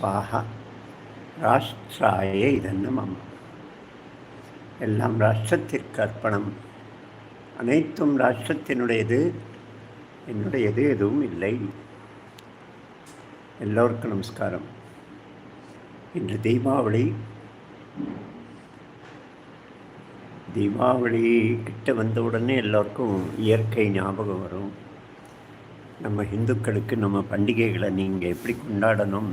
ஸ்வாஹா ராஷ்டிராய இதன்னு மம. எல்லாம் ராஷ்டிரத்திற்கு அர்ப்பணம். அனைத்தும் ராஷ்டிரத்தினுடையது. என்னுடையது எதுவும் இல்லை. எல்லோருக்கும் நமஸ்காரம். இன்று தீபாவளி. தீபாவளி கிட்ட வந்த உடனே எல்லோருக்கும் இயற்கை ஞாபகம் வரும். நம்ம இந்துக்களுக்கு நம்ம பண்டிகைகளை நீங்கள் எப்படி கொண்டாடணும்?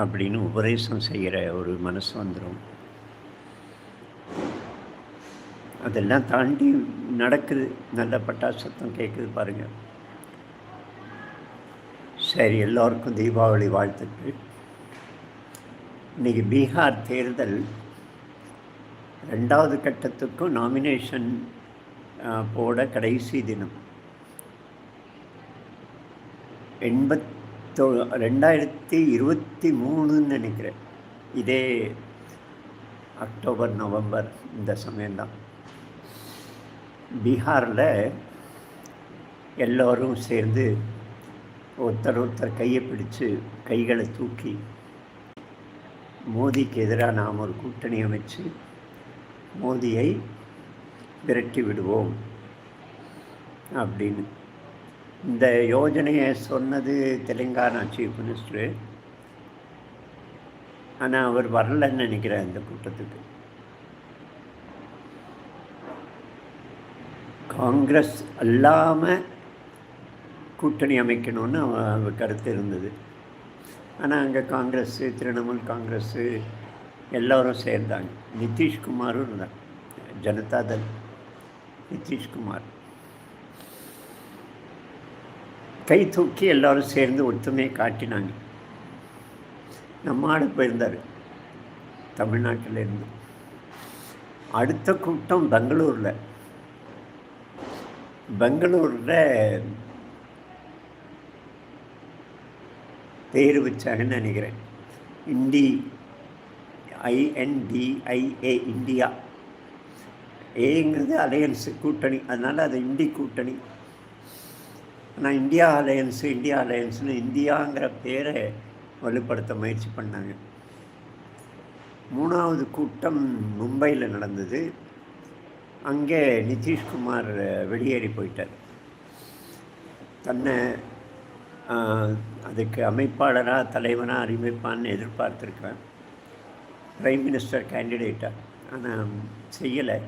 அப்படின்னு உபதேசம் செய்கிற ஒரு மனசு வந்துடும் அதெல்லாம் தாண்டி நடக்குது. நல்ல பட்டாசு சத்தம் கேட்குது பாருங்கள் சரி எல்லோருக்கும் தீபாவளி வாழ்த்துக்கள். இன்றைக்கி பீகார் தேர்தல் ரெண்டாவது கட்டத்துக்கும் நாமினேஷன் போட கடைசி தினம். எண்பத் தொ ரெண்டாயிரத்தி இருபத்தி மூணுன்னு நினைக்கிறேன். இதே அக்டோபர் நவம்பர் இந்த சமயம்தான். பீகாரில் எல்லோரும் சேர்ந்து ஒருத்தர் ஒருத்தர் கையை பிடிச்சு கைகளை தூக்கி மோதிக்கு எதிராக நாம் ஒரு கூட்டணி அமைச்சு மோதியை விரட்டி விடுவோம் அப்படின்னு இந்த யோஜனையை சொன்னது தெலுங்கானா சீஃப் மினிஸ்டரு ஆனால் அவர் வரலன்னு நினைக்கிறேன் இந்த கூட்டத்துக்கு. காங்கிரஸ் அல்லாமல் கூட்டணி அமைக்கணும்னு அவர் கருத்து இருந்தது. ஆனால் அங்கே காங்கிரஸ்ஸு திரிணாமுல் காங்கிரஸ்ஸு எல்லோரும் சேர்ந்தாங்க. நிதிஷ்குமாரும் இருந்தார். ஜனதாதள் நிதிஷ்குமார். கை தூக்கி எல்லோரும் சேர்ந்து ஒற்றுமையை காட்டினாங்க. நம்ம ஆடு போயிருந்தார் தமிழ்நாட்டிலேருந்து. அடுத்த கூட்டம் பெங்களூரில். பெங்களூரில் பேர் வச்சாங்கன்னு நினைக்கிறேன். INDI I N D I A India. ஏங்கிறது அலையன்ஸு கூட்டணி. அதனால் அது இண்டி கூட்டணி. ஆனால் இந்தியா அலையன்ஸு இந்தியா அலையன்ஸ்னு இந்தியாங்கிற பேரை வலுப்படுத்த முயற்சி பண்ணாங்க. மூணாவது கூட்டம் மும்பையில் நடந்தது. அங்கே நிதிஷ்குமார் வெளியேறி போயிட்டார். தன்னை அதுக்கு அமைப்பாளராக தலைவனாக அறிவிப்பான்னு எதிர்பார்த்துருக்கேன். ப்ரைம் மினிஸ்டர் கேண்டிடேட்டாக ஆனால் செய்யலை.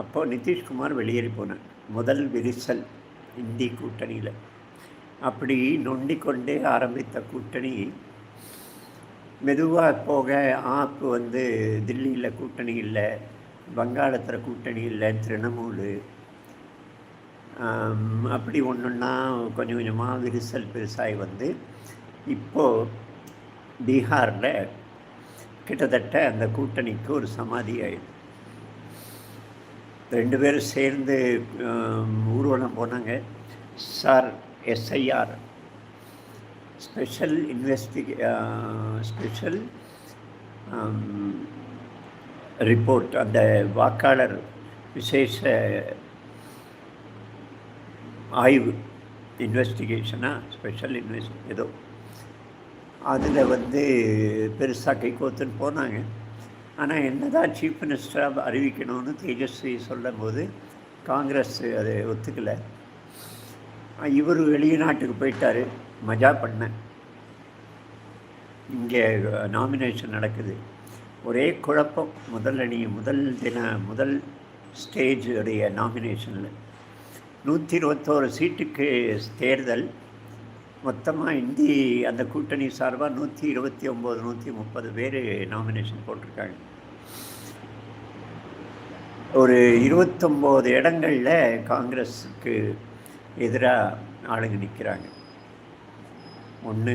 அப்போது நிதிஷ்குமார் வெளியேறி போனார். முதல் விரிசல். இந்தி கூட்டணியில். அப்படி நொண்டிக்கொண்டே ஆரம்பித்த கூட்டணி மெதுவாக போக ஆப் வந்து தில்லியில் கூட்டணி இல்லை வங்காளத்தில் கூட்டணி இல்லை திரிணமூல் அப்படி ஒன்றுன்னா கொஞ்சம் கொஞ்சமாக விரிசல் பெருசாகி வந்து இப்போது பீகாரில் கிட்டத்தட்ட அந்த கூட்டணிக்கு ஒரு சமாதி ஆயிடுது ரெண்டு பேரும் சேர்ந்து ஊர்வலம் போனாங்க. SIR SIR. Special இன்வெஸ்டிகே special report. அந்த வாக்காளர் விசேஷ ஆய்வு இன்வெஸ்டிகேஷனாக ஸ்பெஷல் இன்வெஸ்ட் ஏதோ. அதில் வந்து பெருசாக கை கோத்துன்னு போனாங்க. ஆனால் என்ன தான் சீஃப் மினிஸ்டராக அறிவிக்கணும்னு தேஜஸ்வி சொல்லும்போது காங்கிரஸ் அதை ஒத்துக்கலை. இவர் வெளிநாட்டுக்கு போயிட்டார். மஜா பண்ணேன் இங்கே நாமினேஷன் நடக்குது. ஒரே குழப்பம். முதல் அணி முதல் தின முதல் ஸ்டேஜுடைய நாமினேஷனில் நூற்றி இருபத்தோரு சீட்டுக்கு தேர்தல். மொத்தமாக இந்தி அந்த கூட்டணி சார்பாக நூற்றி இருபத்தி ஒம்பது நூற்றி முப்பது பேர் நாமினேஷன் போட்டிருக்காங்க. ஒரு இருபத்தொம்போது இடங்களில் காங்கிரஸுக்கு எதிராக ஆளுங்க நிற்கிறாங்க ஒன்று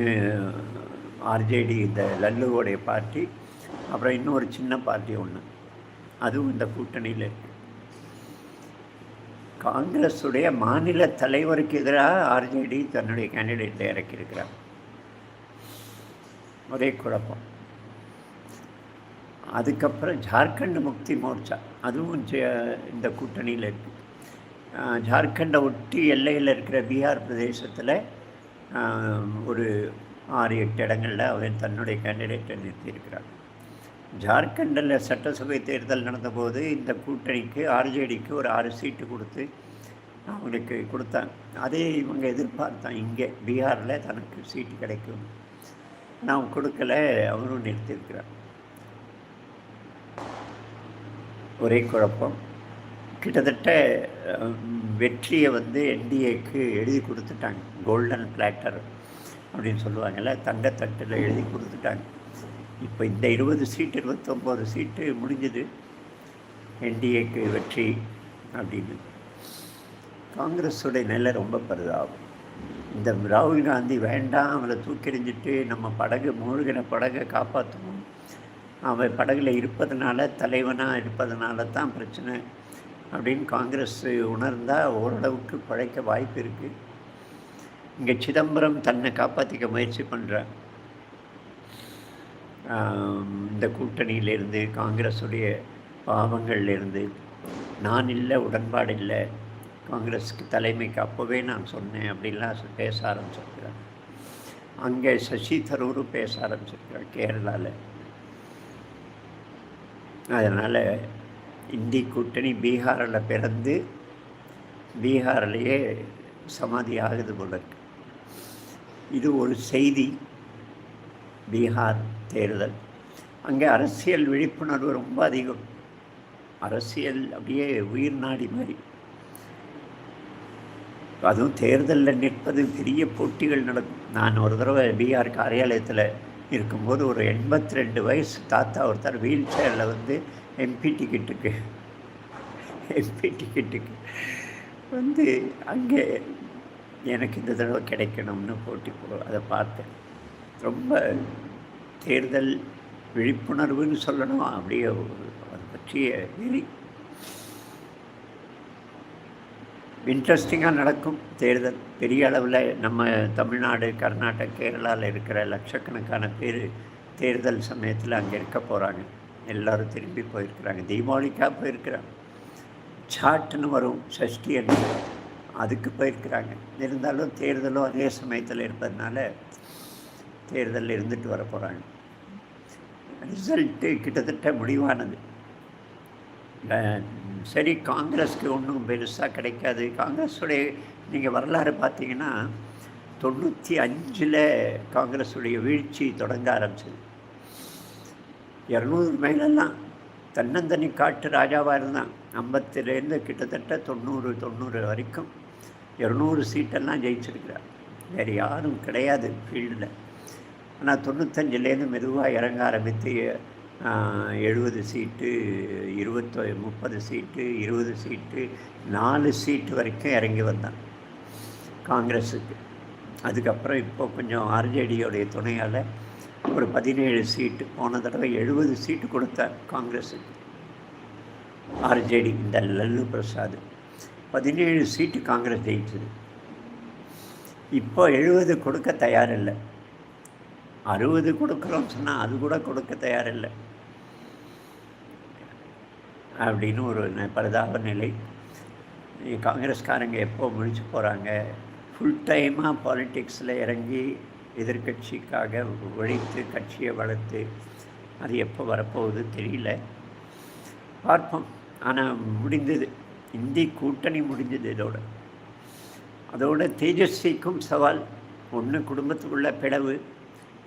ஆர்ஜேடி இந்த லல்லுவோடைய பார்ட்டி அப்புறம் இன்னொரு சின்ன பார்ட்டி ஒன்று அதுவும் இந்த கூட்டணியில் இருக்குது காங்கிரஸுடைய மாநில தலைவருக்கு எதிராக ஆர்ஜேடி தன்னுடைய கேண்டிடேட்டை இறக்கியிருக்கிறார். ஒரே குழப்பம். அதுக்கப்புறம் ஜார்க்கண்ட் முக்தி மோர்ச்சா அதுவும் இந்த கூட்டணியில் இருக்குது ஜார்க்கண்டை ஒட்டி எல்லையில் இருக்கிற பீகார் பிரதேசத்தில் ஒரு ஆறு எட்டு இடங்களில் அவர் தன்னுடைய கேண்டிடேட்டை நிறுத்தியிருக்கிறார். ஜார்க்கண்டில் சட்டசபை தேர்தல் நடந்தபோது இந்த கூட்டணிக்கு ஆர்ஜேடிக்கு ஒரு ஆறு சீட்டு கொடுத்து அவங்களுக்கு கொடுத்தாங்க அதே இவங்க எதிர்பார்த்தான். இங்கே பீகாரில் தனக்கு சீட்டு கிடைக்கும். நான் கொடுக்கல அவரும் நிறுத்தியிருக்கிறார். ஒரே குழப்பம். கிட்டத்தட்ட வெற்றியை வந்து என்டிஏக்கு எழுதி கொடுத்துட்டாங்க. கோல்டன் பிளாட்டர் அப்படின்னு சொல்லுவாங்கள்ல தங்கத்தட்டில் எழுதி கொடுத்துட்டாங்க. இப்போ இந்த இருபது சீட்டு இருபத்தொம்போது சீட்டு முடிஞ்சது. என்டிஏக்கு வெற்றி அப்படின்னு. காங்கிரஸோடைய நிலை ரொம்ப பரிதாபம் இந்த ராகுல் காந்தி வேண்டாம் அவளை தூக்கெறிஞ்சிட்டு நம்ம படகு மூழ்கின படகை காப்பாற்றணும் அவன் படகுல இருப்பதனால தலைவனாக இருப்பதனால தான் பிரச்சனை அப்படின்னு காங்கிரஸ் உணர்ந்தால் ஓரளவுக்கு பழைக்க வாய்ப்பு இருக்குது இங்கே சிதம்பரம் தன்னை காப்பாற்றிக்க முயற்சி பண்ணுறான் இந்த கூட்டணியிலேருந்து காங்கிரஸுடைய பாவங்கள்லேருந்து. நான் இல்லை உடன்பாடு இல்லை. காங்கிரஸுக்கு தலைமைக்கு அப்போவே நான் சொன்னேன் அப்படின்லாம் பேச ஆரம்பிச்சிருக்கிறார். அங்கே சசி தரூரும் பேச ஆரம்பிச்சிருக்கிறார் கேரளாவில் அதனால் இந்தி கூட்டணி பீகாரில் பிறந்து பீகாரிலேயே சமாதி ஆகுது போல இருக்கு. இது ஒரு செய்தி. பீகார் தேர்தல். அங்கே அரசியல் விழிப்புணர்வு ரொம்ப அதிகம். அரசியல் அப்படியே உயிர் நாடி மாதிரி அதுவும் தேர்தலில் நிற்பது பெரிய போட்டிகள் நடக்கும். நான் ஒரு தடவை பீகார் காரியாலயத்தில் இருக்கும்போது ஒரு எண்பத்தி ரெண்டு வயசு தாத்தா ஒருத்தர் வீல் சேரில் வந்து எம்பி டிக்கெட்டுக்கு எம்பி டிக்கெட்டுக்கு வந்து அங்கே எனக்கு இந்த தடவை கிடைக்கணும்னு போட்டி போ அதை பார்த்தேன். ரொம்ப தேர்தல் விழிப்புணர்வுன்னு சொல்லணும். அப்படியே அதை பற்றிய வெறி. இன்ட்ரெஸ்டிங்காக நடக்கும் தேர்தல். பெரிய அளவில் நம்ம தமிழ்நாடு கர்நாடக கேரளாவில் இருக்கிற லட்சக்கணக்கான பேர் தேர்தல் சமயத்தில் அங்கே இருக்க போகிறாங்க எல்லோரும் திரும்பி போயிருக்கிறாங்க. தீபாவளிக்காக போயிருக்கிறாங்க. சாட்டுன்னு வரும். சஷ்டி அன்று அதுக்கு போயிருக்கிறாங்க. இருந்தாலும் தேர்தலும் அதே சமயத்தில் இருப்பதுனால தேர்தலில் இருந்துட்டு வர போகிறாங்க ரிசல்ட்டு கிட்டத்தட்ட முடிவானது. சரி காங்கிரஸ்க்கு ஒன்றும் பெருசாக கிடைக்காது. காங்கிரஸுடைய நீங்கள் வரலாறு பார்த்தீங்கன்னா தொண்ணூற்றி அஞ்சில் காங்கிரஸுடைய வீழ்ச்சி தொடங்க ஆரம்பிச்சது. இரநூறு மேலெல்லாம். தன்னந்தனி காட்டு ராஜாவாக இருந்தான். ஐம்பத்துலேருந்து கிட்டத்தட்ட தொண்ணூறு தொண்ணூறு வரைக்கும் இரநூறு சீட்டெல்லாம் ஜெயிச்சிருக்கிறார். வேறு யாரும் கிடையாது ஃபீல்டில். ஆனால் தொண்ணூத்தஞ்சிலேருந்து மெதுவாக இறங்க ஆரம்பித்து எழுபது சீட்டு இருபத்தொ முப்பது சீட்டு இருபது சீட்டு நாலு சீட்டு வரைக்கும் இறங்கி வந்தான் காங்கிரஸுக்கு. அதுக்கப்புறம் இப்போ கொஞ்சம் ஆர்ஜேடியோடைய துணையால் ஒரு பதினேழு சீட்டு போன தடவை எழுபது சீட்டு கொடுத்தார் காங்கிரஸுக்கு. ஆர்ஜேடி இந்த லல்லு பிரசாத். பதினேழு சீட்டு காங்கிரஸ் ஜெயிச்சது. இப்போ எழுபது கொடுக்க தயாரில்லை. அறுபது கொடுக்குறோம் சொன்னால் அது கூட கொடுக்க தயாரில்லை. அப்படின்னு ஒரு பரிதாப நிலை. காங்கிரஸ்காரங்க எப்போ முடிச்சு போகிறாங்க ஃபுல் டைமாக பாலிட்டிக்ஸில் இறங்கி எதிர்கட்சிக்காக உழைத்து கட்சியை வளர்த்து அது எப்போ வரப்போகுது தெரியல. பார்ப்போம். ஆனால் முடிந்தது. இந்தி கூட்டணி முடிஞ்சது இதோட. அதோட தேஜஸ்விக்கும் சவால். ஒன்று குடும்பத்துக்குள்ள பிளவு.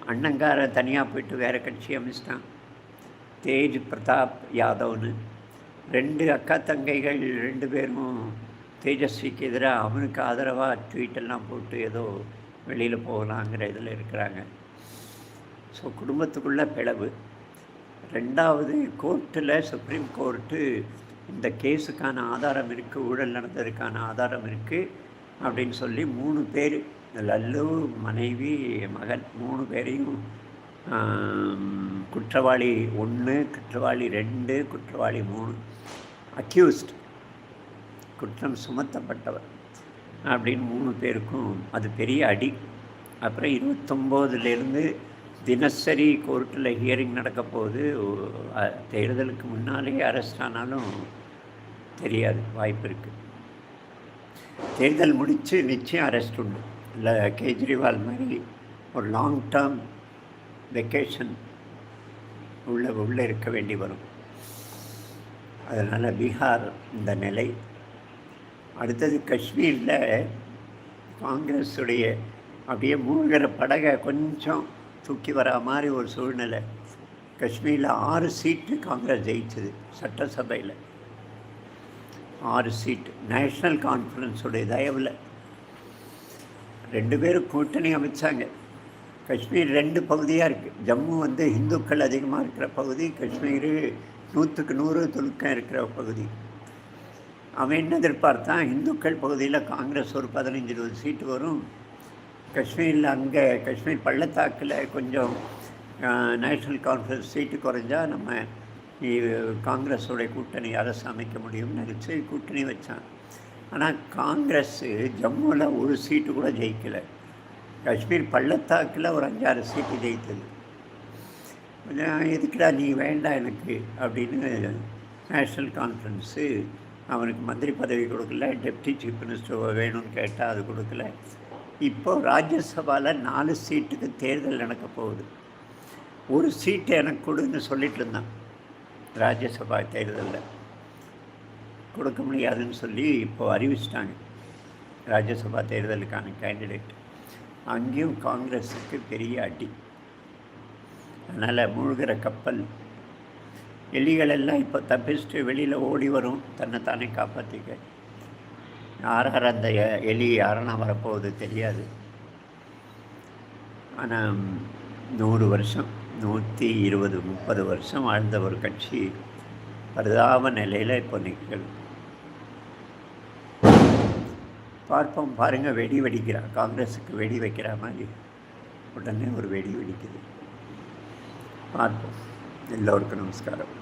அண்ணங்கார தனியாக போயிட்டு வேறு கட்சி அமைச்சிட்டான். தேஜ் பிரதாப் யாதவ்னு. ரெண்டு அக்கா தங்கைகள் ரெண்டு பேரும் தேஜஸ்விக்கு எதிராக அவனுக்கு ஆதரவாக ட்வீட்டெல்லாம் போட்டு ஏதோ வெளியில் போகலாங்கிற இதில் இருக்கிறாங்க. ஸோ குடும்பத்துக்குள்ளே பிளவு. ரெண்டாவது கோர்ட்டில் சுப்ரீம் கோர்ட்டு இந்த கேஸுக்கான ஆதாரம் இருக்குது ஊழல் நடந்ததுக்கான ஆதாரம் இருக்குது அப்படின்னு சொல்லி மூணு பேர் லல்லு மனைவி மகன் மூணு பேரையும் குற்றவாளி ஒன்று குற்றவாளி ரெண்டு குற்றவாளி மூணு. அக்யூஸ்ட் குற்றம் சுமத்தப்பட்டவர். அப்படின்னு மூணு பேருக்கும் அது பெரிய அடி. அப்புறம் இருபத்தொம்போதுலேருந்து தினசரி கோர்ட்டில் ஹியரிங் நடக்கப்போகுது தேர்தலுக்கு முன்னாலேயே அரெஸ்ட் ஆனாலும் தெரியாது வாய்ப்பு இருக்குது தேர்தல் முடித்து நிச்சயம் அரெஸ்ட் உண்டு. கேஜ்ரிவால் மாதிரி ஒரு லாங் டேர்ம் வெக்கேஷன் உள்ள உள்ளே இருக்க வேண்டி வரும். அதனால் பீகார் இந்த நிலை. அடுத்தது காஷ்மீரில் காங்கிரஸுடைய அப்படியே மூழ்கிற படகை கொஞ்சம் தூக்கி வர மாதிரி ஒரு சூழ்நிலை. காஷ்மீரில் ஆறு சீட்டு காங்கிரஸ் ஜெயிச்சது சட்டசபையில். ஆறு சீட்டு. நேஷ்னல் கான்ஃபரன்ஸுடைய தயவில் ரெண்டு பேரும் கூட்டணி அமைச்சாங்க. காஷ்மீர் ரெண்டு பகுதியாக இருக்குது ஜம்மு வந்து இந்துக்கள் அதிகமாக இருக்கிற பகுதி காஷ்மீர் நூற்றுக்கு நூறு துலுக்கம் இருக்கிற பகுதி. அவன் என்ன எதிர்பார்த்தான் இந்துக்கள் பகுதியில் காங்கிரஸ் ஒரு பதினஞ்சு இருபது சீட்டு வரும். காஷ்மீரில் அங்கே காஷ்மீர் பள்ளத்தாக்கில் கொஞ்சம் நேஷ்னல் கான்ஃபரன்ஸ் சீட்டு குறைஞ்சா நம்ம காங்கிரஸோடைய கூட்டணி அரசு அமைக்க முடியும்னு நினச்சி கூட்டணி வச்சான். ஆனால் காங்கிரஸ்ஸு ஜம்முவில் ஒரு சீட்டு கூட ஜெயிக்கலை. காஷ்மீர் பள்ளத்தாக்கில் ஒரு அஞ்சாறு சீட்டு ஜெயித்தது. எதுக்குடா நீ வேண்டாம் எனக்கு அப்படின்னு நேஷ்னல் கான்ஃபரன்ஸு அவனுக்கு மந்திரி பதவி கொடுக்கல டெப்டி சீஃப் மினிஸ்டர் வேணும்னு கேட்டால் அது கொடுக்கல. இப்போ ராஜ்யசபாவில் நாலு சீட்டுக்கு தேர்தல் நடக்க போகுது. ஒரு சீட்டு எனக்கு கொடுன்னு சொல்லிட்டு இருந்தான். ராஜ்யசபா தேர்தலில். கொடுக்க முடியாதுன்னு சொல்லி இப்போது அறிவிச்சிட்டாங்க. ராஜ்யசபா தேர்தலுக்கான கேண்டிடேட் அங்கேயும் காங்கிரஸுக்கு பெரிய அடி. அதனால் மூழ்கிற கப்பல். எலிகள் எல்லாம் இப்போ தப்பிச்சுட்டு வெளியில் ஓடி வரும். தன்னை தானே காப்பாற்றிக்க யார் யார் அந்த எலி யாரெல்லாம் வரப்போகுது தெரியாது. ஆனால் நூறு வருஷம் நூற்றி இருபது முப்பது வருஷம் வாழ்ந்த ஒரு கட்சி பரிதாப நிலையில் இப்போ நிற்கிறது பார்ப்போம். பாருங்கள் வெடி வெடிக்கிறா காங்கிரஸுக்கு வெடி வைக்கிற மாதிரி. உடனே ஒரு வெடி வெடிக்குது. பார்ப்போம். எல்லோருக்கும் நமஸ்காரம்.